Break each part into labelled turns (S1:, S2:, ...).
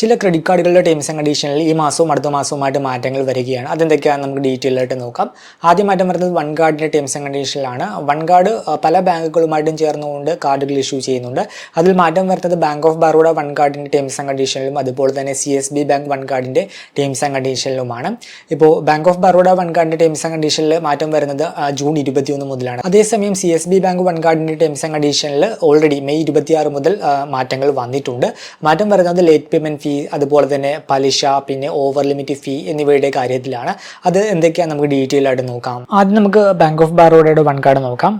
S1: ചില credit കാർഡുകളുടെ terms and കണ്ടീഷനിൽ ഈ മാസവും അടുത്ത മാസവുമായിട്ട് മാറ്റങ്ങൾ വരികയാണ്. അതെന്തൊക്കെയാണ് നമുക്ക് ഡീറ്റെയിൽ ആയിട്ട് നോക്കാം. ആദ്യം മാറ്റം വരുന്നത് വൺ കാർഡിന്റെ ടേംസ് ആൻഡ് കണ്ടീഷനിലാണ് വൺ കാർഡ് പല ബാങ്കുകളുമായിട്ടും ചേർന്നുകൊണ്ട് കാർഡുകൾ ഇഷ്യൂ ചെയ്യുന്നുണ്ട്. അതിൽ മാറ്റം വരുന്നത് ബാങ്ക് ഓഫ് ബറോഡ വൺ കാർഡിന്റെ ടേംസ് ആൻഡ് കണ്ടീഷനിലും അതുപോലെ തന്നെ C S B bank one കാർഡിന്റെ ടേംസ് ആൻഡ് കണ്ടീഷനിലുമാണ് ഇപ്പോൾ ബാങ്ക് ഓഫ് ബറോഡ വൺ കാർഡിന്റെ ടേംസ് ആൻഡ് കണ്ടീഷനിൽ മാറ്റം വരുന്നത് ജൂൺ ഇരുപത്തിയൊന്ന് മുതലാണ്. അതേസമയം C S B bank one കാർഡിന്റെ ടേംസ് ആൻഡ് കണ്ടീഷനിൽ ഓൾറെഡി മെയ് ഇരുപത്തിയാറ് മുതൽ മാറ്റങ്ങൾ വന്നിട്ടുണ്ട്. മാറ്റം വരുന്നത് ലേറ്റ് പേയ്മെന്റ് അതുപോലെ തന്നെ പലിശ പിന്നെ ഓവർ ലിമിറ്റ് ഫീ എന്നിവയുടെ കാര്യത്തിലാണ്. അത് എന്തൊക്കെയാണ് നമുക്ക് ഡീറ്റെയിൽ ആയിട്ട് നോക്കാം. ആദ്യം നമുക്ക് ബാങ്ക് ഓഫ് ബറോഡയുടെ വൺ കാർഡ് നോക്കാം.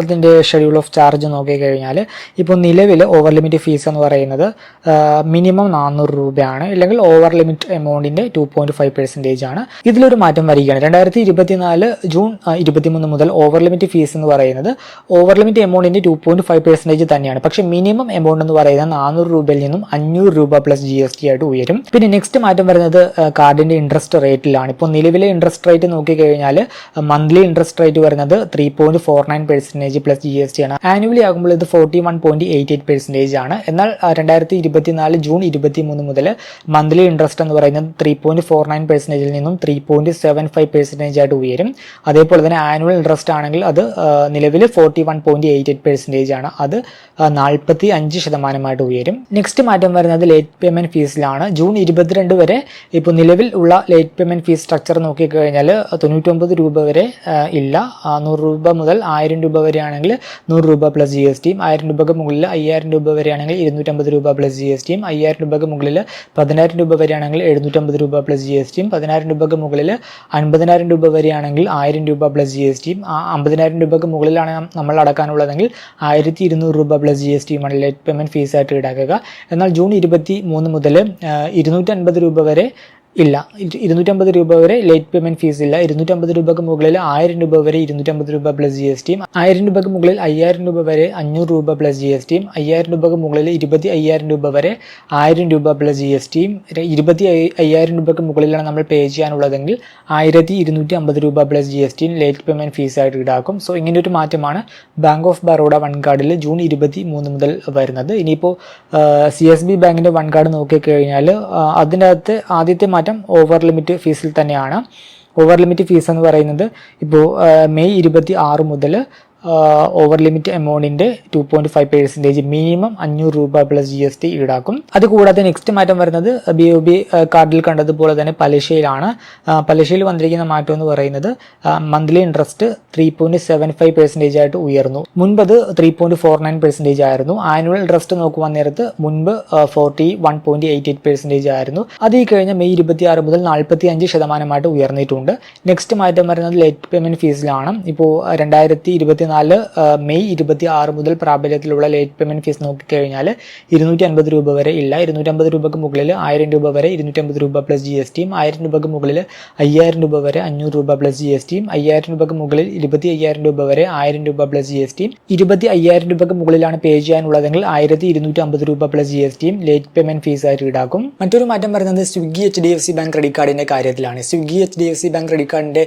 S1: അതിന്റെ ഷെഡ്യൂൾ ഓഫ് ചാർജ് നോക്കിക്കഴിഞ്ഞാൽ ഇപ്പോൾ നിലവിൽ ഓവർ ലിമിറ്റ് ഫീസ് എന്ന് പറയുന്നത് മിനിമം നാനൂറ് രൂപയാണ്. അല്ലെങ്കിൽ ഓവർ ലിമിറ്റ് എമൗണ്ടിന്റെ ടു പോയിന്റ് ഫൈവ് പെർസെന്റേജ് ആണ്. ഇതിലൊരു മാറ്റം വരികയാണ്. രണ്ടായിരത്തി ഇരുപത്തിനാല് ജൂൺ ഇരുപത്തിമൂന്ന് മുതൽ ഓവർ ലിമിറ്റ് ഫീസ് എന്ന് പറയുന്നത് ഓവർ ലിമിറ്റ് എമൗണ്ടിന്റെ ടു പോയിന്റ് ഫൈവ് പെർസെന്റേജ് തന്നെയാണ്. പക്ഷേ മിനിമം എമൗണ്ട് എന്ന് പറയുന്നത് നാനൂറ് രൂപയിൽ നിന്നും അഞ്ഞൂറ് രൂപ പ്ലസ് ജി എസ് ടി ആയിട്ട് ഉയരും. പിന്നെ നെക്സ്റ്റ് മാറ്റം വരുന്നത് കാർഡിന്റെ ഇൻട്രസ്റ്റ് റേറ്റിലാണ് ഇപ്പോൾ നിലവിലെ ഇൻട്രസ്റ്റ് റേറ്റ് നോക്കിക്കഴിഞ്ഞാൽ മന്ത്ലി ഇൻട്രസ്റ്റ് റേറ്റ് വരുന്നത് three point four nine percentage plus G S T ആണ്. ആനുവലി ആകുമ്പോൾ ഇത് forty one point eight eight percentage ആണ്. എന്നാൽ രണ്ടായിരത്തി ഇരുപത്തിനാല് ജൂൺ ഇരുപത്തി മൂന്ന് മുതൽ മന്ത്ലി ഇൻട്രസ്റ്റ് എന്ന് പറയുന്നത് ത്രീ പോയിന്റ് ഫോർ നയൻ പെർസെന്റേജിൽ നിന്നും three point seven five percentage ആയിട്ട് ഉയരും. അതേപോലെ തന്നെ ആനുവൽ ഇൻട്രസ്റ്റ് ആണെങ്കിൽ അത് നിലവിൽ forty one point eight eight percentage ആണ്. അത് നാൽപ്പത്തി അഞ്ച് ശതമാനമായിട്ട് ഉയരും. നെക്സ്റ്റ് മാറ്റം വരുന്നത് ലേറ്റ് പേയ്മെന്റ് ഫീസിലാണ് ജൂൺ ഇരുപത്തിരണ്ട് വരെ ഇപ്പോൾ നിലവിൽ ഉള്ള ലേറ്റ് പേയ്മെന്റ് ഫീസ് സ്ട്രക്ചർ നോക്കിക്കഴിഞ്ഞാൽ തൊണ്ണൂറ്റൊമ്പത് രൂപ വരെ ഇല്ല. നൂറ് രൂപ മുതൽ ആയിരം രൂപ വരെയാണെങ്കിൽ നൂറ് രൂപ പ്ലസ് ജി എസ് ടിയും ആയിരം രൂപയ്ക്ക് മുകളിൽ അയ്യായിരം രൂപ വരെയാണെങ്കിൽ ഇരുന്നൂറ്റമ്പത് രൂപ പ്ലസ് ജി എസ് ടിയും അയ്യായിരം രൂപയ്ക്ക് മുകളിൽ പതിനായിരം രൂപ വരെയാണെങ്കിൽ എഴുന്നൂറ്റമ്പത് രൂപ പ്ലസ് ജി എസ് ടിയും പതിനായിരം രൂപയ്ക്ക് മുകളിൽ അൻപതിനായിരം രൂപ വരെയാണെങ്കിൽ ആയിരം രൂപ പ്ലസ് ജി എസ് ടിയും ആ അമ്പതിനായിരം രൂപയ്ക്ക് മുകളിലാണ് നമ്മൾ അടക്കാനുള്ളതെങ്കിൽ ആയിരത്തി ഇരുന്നൂറ് രൂപ പ്ലസ് ജി എസ് ടിയുമാണ് ലേറ്റ് പേയ്മെന്റ് ഫീസായിട്ട് ഈടാക്കുക. എന്നാൽ ജൂൺ ഇരുപത്തി മൂന്ന് മുതൽ ഇരുന്നൂറ്റി അൻപത് രൂപ വരെ ഇല്ല. ഇരു- ഇരുന്നൂറ്റമ്പത് രൂപ വരെ ലേറ്റ് പേയ്മെന്റ് ഫീസ് ഇല്ല. ഇരുന്നൂറ്റമ്പത് രൂപക്ക് മുകളിൽ ആയിരം രൂപ വരെ ഇരുന്നൂറ്റമ്പത് രൂപ പ്ലസ് ജി എസ് ടിയും ആയിരം രൂപക്ക് മുകളിൽ അയ്യായിരം രൂപ വരെ അഞ്ഞൂറ് രൂപ പ്ലസ് ജി എസ് ടിയും അയ്യായിരം രൂപക്ക് മുകളിൽ ഇരുപത്തി അയ്യായിരം രൂപ വരെ ആയിരം രൂപ പ്ലസ് ജി എസ് ടിയും ഇരുപത്തി അയ്യായിരം രൂപക്ക് മുകളിലാണ് നമ്മൾ പേ ചെയ്യാനുള്ളതെങ്കിൽ ആയിരത്തി ഇരുന്നൂറ്റി അമ്പത് രൂപ പ്ലസ് ജി എസ് ടിയും ലേറ്റ് പേയ്മെന്റ് ഫീസായിട്ട് ഈടാക്കും. സോ ഇങ്ങനെ ഒരു മാറ്റമാണ് ബാങ്ക് ഓഫ് ബറോഡ വൺ കാർഡിൽ ജൂൺ ഇരുപത്തി മൂന്ന് മുതൽ വരുന്നത്. ഇനിയിപ്പോൾ സി എസ് ബി ബാങ്കിന്റെ വൺ കാർഡ് നോക്കിക്കഴിഞ്ഞാൽ അതിന്റെ അകത്ത് ആദ്യത്തെ മാറ്റം ഓവർ ലിമിറ്റ് ഫീസിൽ തന്നെയാണ്. ഓവർ ലിമിറ്റ് ഫീസ് എന്ന് പറയുന്നത് ഇപ്പോൾ മെയ് ഇരുപത്തി ആറ് മുതൽ over limit എമൗണ്ടിന്റെ two point five percentage minimum അഞ്ഞൂറ് രൂപ പ്ലസ് ജി എസ് ടി ഈടാക്കും. അതുകൂടാതെ നെക്സ്റ്റ് മാറ്റം വരുന്നത് ബി ഒ ബി കാർഡിൽ കണ്ടതുപോലെ തന്നെ പലിശയിലാണ്. പലിശയിൽ വന്നിരിക്കുന്ന മാറ്റം എന്ന് പറയുന്നത് monthly interest three point seven five percentage ആയിട്ട് ഉയർന്നു. മുൻപത് three point four nine percentage ആയിരുന്നു. ആനുവൽ ഇൻട്രസ്റ്റ് നോക്കുവാൻ നേരത്ത് മുൻപ് forty one point eight eight percentage ആയിരുന്നു. അത് ഈ കഴിഞ്ഞ മെയ് ഇരുപത്തി ആറ് മുതൽ നാൽപ്പത്തി അഞ്ച് ശതമാനമായിട്ട് ഉയർന്നിട്ടുണ്ട്. നെക്സ്റ്റ് മാറ്റം വരുന്നത് ലേറ്റ് പേയ്മെന്റ് ഫീസിലാണ് ഇപ്പോൾ രണ്ടായിരത്തി ഇരുപത്തിനാല് മെയ് ഇരുപത്തി ആറ് മുതൽ പ്രാബല്യത്തിലുള്ള ലേറ്റ് പേയ്മെന്റ് ഫീസ് നോക്കിക്കഴിഞ്ഞാൽ ഇരുന്നൂറ്റി അൻപത് രൂപ വരെ ഇല്ല. ഇരുന്നൂറ്റമ്പത് രൂപക്ക് മുകളിൽ ആയിരം രൂപ വരെ ഇരുന്നൂറ്റമ്പത് രൂപ പ്ലസ് ജി എസ് ടിയും ആയിരം രൂപക്ക് മുകളിൽ അയ്യായിരം രൂപ വരെ അഞ്ഞൂറ് രൂപ പ്ലസ് ജി എസ് ടിയും അയ്യായിരം രൂപക്ക് മുകളിൽ ഇരുപത്തി അയ്യായിരം രൂപ വരെ ആയിരം രൂപ പ്ലസ് ജി എസ് ടിയും ഇരുപത്തി അയ്യായിരം രൂപക്ക് മുകളിലാണ് പേ ചെയ്യാനുള്ളതെങ്കിൽ ആയിരത്തി ഇരുന്നൂറ്റി അമ്പത് രൂപ പ്ലസ് ജി എസ് ടിയും ലേറ്റ് പേയ്മെന്റ് ഫീസ് ആയിട്ട് ഈടാക്കും. മറ്റൊരു മാറ്റം പറയുന്നത് Swiggy H D F C bank credit കാർഡിന്റെ കാര്യത്തിലാണ്. Swiggy H D F C bank credit കാർഡിന്റെ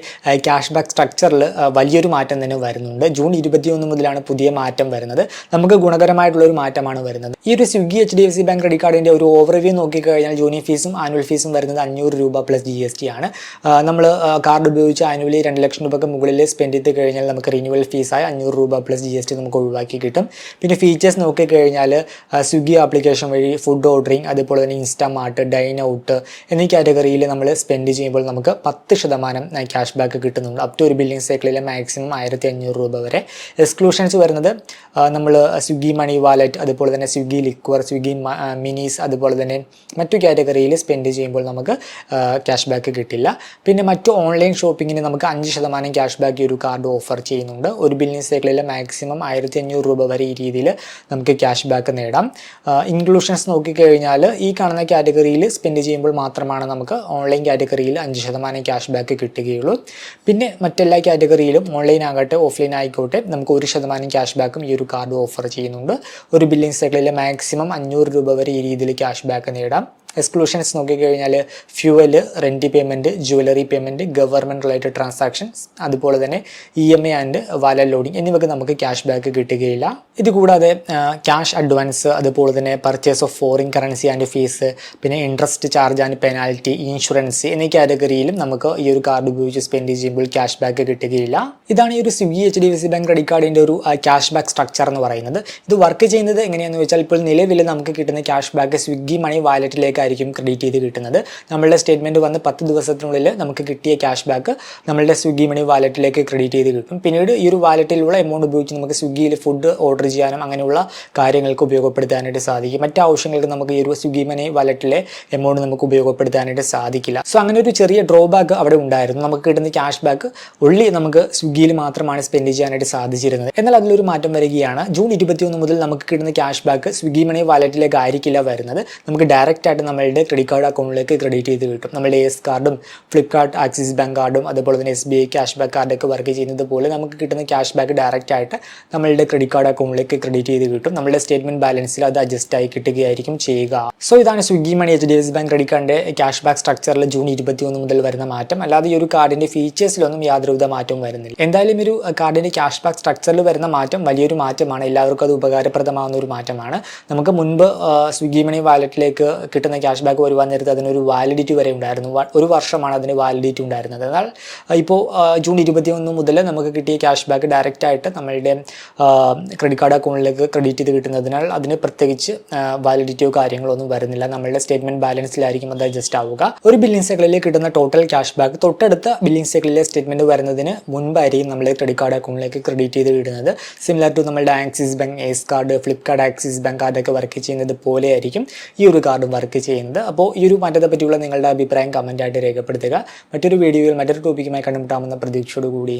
S1: ക്യാഷ് ബാക്ക് സ്ട്രക്ചറിൽ വലിയൊരു മാറ്റം തന്നെ വരുന്നുണ്ട്. ജൂൺ ഇരുപത്തിയൊന്ന് മുതലാണ് പുതിയ മാറ്റം വരുന്നത്. നമുക്ക് ഗുണകരമായിട്ടുള്ള ഒരു മാറ്റമാണ് വരുന്നത്. ഈ ഒരു Swiggy H D F C bank credit കാർഡിന്റെ ഒരു ഓവർവ്യൂ നോക്കിക്കഴിഞ്ഞാൽ ജൂനിയർ ഫീസും ആനുവൽ ഫീസും വരുന്നത് അഞ്ഞൂറ് രൂപ പ്ലസ് ജി എസ് ടി ആണ്. നമ്മൾ കാർഡ് ഉപയോഗിച്ച് ആനുവലി രണ്ട് ലക്ഷം രൂപയ്ക്ക് മുകളിൽ സ്പെൻഡ് ചെയ്ത് കഴിഞ്ഞാൽ നമുക്ക് റിന്യൂവൽ ഫീസായി അഞ്ഞൂറ് രൂപ പ്ലസ് ജി എസ് ടി നമുക്ക് ഒഴിവാക്കി കിട്ടും. പിന്നെ ഫീച്ചേഴ്സ് നോക്കിക്കഴിഞ്ഞാൽ സ്വിഗ്ഗി ആപ്ലിക്കേഷൻ വഴി ഫുഡ് ഓർഡറിങ് അതുപോലെ തന്നെ ഇൻസ്റ്റാമാർട്ട് ഡൈൻ ഔട്ട് എന്നീ കാറ്റഗറിയിൽ നമ്മൾ സ്പെൻഡ് ചെയ്യുമ്പോൾ നമുക്ക് പത്ത് ശതമാനം ക്യാഷ് ബാക്ക് കിട്ടുന്നുണ്ട്. അപ് ടു ഒരു ബില്ലിംഗ് സൈക്കിളിലെ മാക്സിമം ആയിരത്തി അഞ്ഞൂറ് രൂപ വരെ. എക്സ്ക്ലൂഷൻസ് വരുന്നത് നമ്മൾ സ്വിഗ്ഗി മണി വാലറ്റ് അതുപോലെ തന്നെ സ്വിഗ്ഗി ലിക്വർ സ്വിഗ്ഗി മിനീസ് അതുപോലെ തന്നെ മറ്റു കാറ്റഗറിയിൽ സ്പെൻഡ് ചെയ്യുമ്പോൾ നമുക്ക് ക്യാഷ് ബാക്ക് കിട്ടില്ല. പിന്നെ മറ്റു ഓൺലൈൻ ഷോപ്പിങ്ങിന് നമുക്ക് അഞ്ച് ശതമാനം ക്യാഷ് ബാക്ക് ഒരു കാർഡ് ഓഫർ ചെയ്യുന്നുണ്ട്. ഒരു ബില്ലിംഗ് സൈക്കിളിൽ മാക്സിമം ആയിരത്തി അഞ്ഞൂറ് രൂപ വരെ ഈ രീതിയിൽ നമുക്ക് ക്യാഷ് ബാക്ക് നേടാം ഇൻക്ലൂഷൻസ് നോക്കിക്കഴിഞ്ഞാൽ ഈ കാണുന്ന കാറ്റഗറിയിൽ സ്പെൻഡ് ചെയ്യുമ്പോൾ മാത്രമാണ് നമുക്ക് ഓൺലൈൻ കാറ്റഗറിയിൽ അഞ്ച് ശതമാനം ക്യാഷ് ബാക്ക് കിട്ടുകയുള്ളൂ. പിന്നെ മറ്റെല്ലാ കാറ്റഗറിയിലും ഓൺലൈൻ ആകട്ടെ ഓഫ്ലൈൻ ആയിക്കോട്ടെ നമുക്ക് ഒരു ശതമാനം ക്യാഷ് ബാക്കും ഈ ഒരു കാർഡ് ഓഫർ ചെയ്യുന്നുണ്ട്. ഒരു ബില്ലിംഗ് സൈക്കിളിൽ മാക്സിമം അഞ്ഞൂറ് രൂപ വരെ ഈ രീതിയിൽ ക്യാഷ് ബാക്ക് നേടാം. എക്സ്ക്ലൂഷൻസ് നോക്കിക്കഴിഞ്ഞാൽ fuel rent payment jewellery payment government related transactions അതുപോലെ തന്നെ E M I and wallet loading എന്നിവയ്ക്ക് നമുക്ക് ക്യാഷ് ബാക്ക് കിട്ടുകയില്ല. ഇത് കൂടാതെ ക്യാഷ് അഡ്വാൻസ് അതുപോലെ തന്നെ purchase of foreign currency and fees പിന്നെ interest charge and penalty insurance എന്നീ കാറ്റഗറിയിലും നമുക്ക് ഈ ഒരു കാർഡ് ഉപയോഗിച്ച് സ്പെൻഡ് ചെയ്യുമ്പോൾ ക്യാഷ് ബാക്ക് കിട്ടുകയില്ല. ഇതാണ് ഈ ഒരു Swiggy H D F C bank credit കാർഡിന്റെ ഒരു ക്യാഷ് ബാക്ക് സ്ട്രക്ചർ എന്ന് പറയുന്നത്. ഇത് വർക്ക് ചെയ്യുന്നത് എങ്ങനെയാണെന്ന് വെച്ചാൽ ഇപ്പോൾ നിലവിൽ നമുക്ക് കിട്ടുന്ന ക്യാഷ് ബാക്ക് സ്വിഗ്ഗി മണി വാലറ്റിലേക്കായിരിക്കും ക്രെഡിറ്റ് ചെയ്ത് കിട്ടുന്നത്. നമ്മളുടെ സ്റ്റേറ്റ്മെന്റ് വന്ന് പത്ത് ദിവസത്തിനുള്ളിൽ നമുക്ക് കിട്ടിയ ക്യാഷ് ബാക്ക് നമ്മളുടെ സ്വിഗ്ഗി മണി വാലറ്റിലേക്ക് ക്രെഡിറ്റ് ചെയ്ത് കിട്ടും. പിന്നീട് ഈ ഒരു വാലറ്റിലുള്ള എമൗണ്ട് ഉപയോഗിച്ച് നമുക്ക് സ്വിഗ്ഗിയിൽ ഫുഡ് ഓർഡർ ചെയ്യാനും അങ്ങനെയുള്ള കാര്യങ്ങൾക്ക് ഉപയോഗപ്പെടുത്താനായിട്ട് സാധിക്കും. മറ്റ് ആവശ്യങ്ങൾക്ക് നമുക്ക് ഈ ഒരു സ്വിഗ്ഗി മണി വാലറ്റിലെ എമൗണ്ട് നമുക്ക് ഉപയോഗപ്പെടുത്താനായിട്ട് സാധിക്കില്ല. സോ അങ്ങനെ ഒരു ചെറിയ ഡ്രോബാക്ക് അവിടെ ഉണ്ടായിരുന്നു. നമുക്ക് കിട്ടുന്ന ക്യാഷ് ബാക്ക് ഉള്ളി നമുക്ക് സ്വിഗ്ഗിയിൽ മാത്രമാണ് സ്പെൻഡ് ചെയ്യാനായിട്ട് സാധിച്ചിരുന്നത്. എന്നാൽ അതിലൊരു മാറ്റം വരികയാണ്. ജൂൺ ഇരുപത്തിയൊന്ന് മുതൽ നമുക്ക് കിട്ടുന്ന ക്യാഷ് ബാക്ക് സ്വിഗ്ഗി മണി വാലറ്റിലേക്ക് ആയിരിക്കില്ല വരുന്നത്. നമുക്ക് ഡയറക്റ്റ് ആയിട്ട് നമ്മളുടെ ക്രെഡിറ്റ് കാർഡ് അക്കൗണ്ടിലേക്ക് ക്രെഡിറ്റ് ചെയ്ത് കിട്ടും. നമ്മുടെ എസ് കാർഡും ഫ്ലിപ്കാർട്ട് ആക്സിസ് ബാങ്ക് കാർഡും അതുപോലെ തന്നെ S B I cash back കാർഡൊക്കെ work ചെയ്യുന്നത് പോലെ നമുക്ക് കിട്ടുന്ന ക്യാഷ് ബാക്ക് ഡയറക്റ്റ് ആയിട്ട് നമ്മളുടെ ക്രെഡിറ്റ് കാർഡ് അക്കൗണ്ടിലേക്ക് ക്രെഡിറ്റ് ചെയ്ത് കിട്ടും. നമ്മുടെ സ്റ്റേറ്റ്മെന്റ് ബാലൻസിൽ അത് അഡ്ജസ്റ്റ് ആയി കിട്ടുകയായിരിക്കും ചെയ്യുക. സോ ഇതാണ് Swiggy money H D S bank credit കാർഡിന്റെ ക്യാഷ് ബാക്ക് സ്ട്രക്ചറിൽ ജൂൺ ഇരുപത്തി ഒന്ന് മുതൽ വരുന്ന മാറ്റം. അല്ലാതെ ഈ ഒരു കാർഡിന്റെ ഫീച്ചേഴ്സിലൊന്നും യാതൊരുവിധ മാറ്റവും വരുന്നില്ല. എന്തായാലും ഒരു കാർഡിന്റെ ക്യാഷ് ബാക്ക് സ്ട്രക്ചറിൽ വരുന്ന മാറ്റം വലിയൊരു മാറ്റമാണ്. എല്ലാവർക്കും അത് ഉപകാരപ്രദമാകുന്ന ഒരു മാറ്റമാണ്. നമുക്ക് മുൻപ് സ്വിഗ്ഗി മണി വാലറ്റിലേക്ക് കിട്ടുന്ന ക്യാഷ് ബാക്ക് വരുവാൻ നേരത്തെ അതിനൊരു വാലിഡിറ്റി വരെ ഉണ്ടായിരുന്നു. ഒരു വർഷമാണ് അതിന് വാലിഡിറ്റി ഉണ്ടായിരുന്നത്. എന്നാൽ ഇപ്പോൾ ജൂൺ ഇരുപത്തി ഒന്ന് മുതൽ നമുക്ക് കിട്ടിയ ക്യാഷ് ബാക്ക് ഡയറക്റ്റ് ആയിട്ട് നമ്മളുടെ ക്രെഡിറ്റ് കാർഡ് അക്കൗണ്ടിലേക്ക് ക്രെഡിറ്റ് ചെയ്ത് കിട്ടുന്നതിനാൽ അതിന് പ്രത്യേകിച്ച് വാലിഡിറ്റിയോ കാര്യങ്ങളോ ഒന്നും വരുന്നില്ല. നമ്മളുടെ സ്റ്റേറ്റ്മെന്റ് ബാലൻസിലായിരിക്കും അത് അഡ്ജസ്റ്റ് ആവുക. ഒരു ബില്ലിംഗ് സൈക്കിളിൽ കിട്ടുന്ന ടോട്ടൽ ക്യാഷ് ബാക്ക് തൊട്ടടുത്ത ബില്ലിംഗ് സൈക്കിളിലെ സ്റ്റേറ്റ്മെന്റ് വരുന്നതിന് മുൻപായിരിക്കും നമ്മൾ ക്രെഡിറ്റ് കാർഡ് അക്കൗണ്ടിലേക്ക് ക്രെഡിറ്റ് ചെയ്ത് കിട്ടുന്നത്. സിമിലർ ടു നമ്മളുടെ Axis bank ace card Flipkart Axis bank കാർഡൊക്കെ work ചെയ്യുന്നത് പോലെയായിരിക്കും ഈ ഒരു കാർഡും വർക്ക് ചെയ്യുന്നത്. അപ്പോൾ ഈ ഒരു മാറ്റത്തെ പറ്റിയുള്ള നിങ്ങളുടെ അഭിപ്രായം കമന്റായിട്ട് രേഖപ്പെടുത്തുക. മറ്റൊരു വീഡിയോയിൽ മറ്റൊരു ടോപ്പിക്കുമായി കണ്ടുമുട്ടാമെന്ന പ്രതീക്ഷയോടുകൂടി.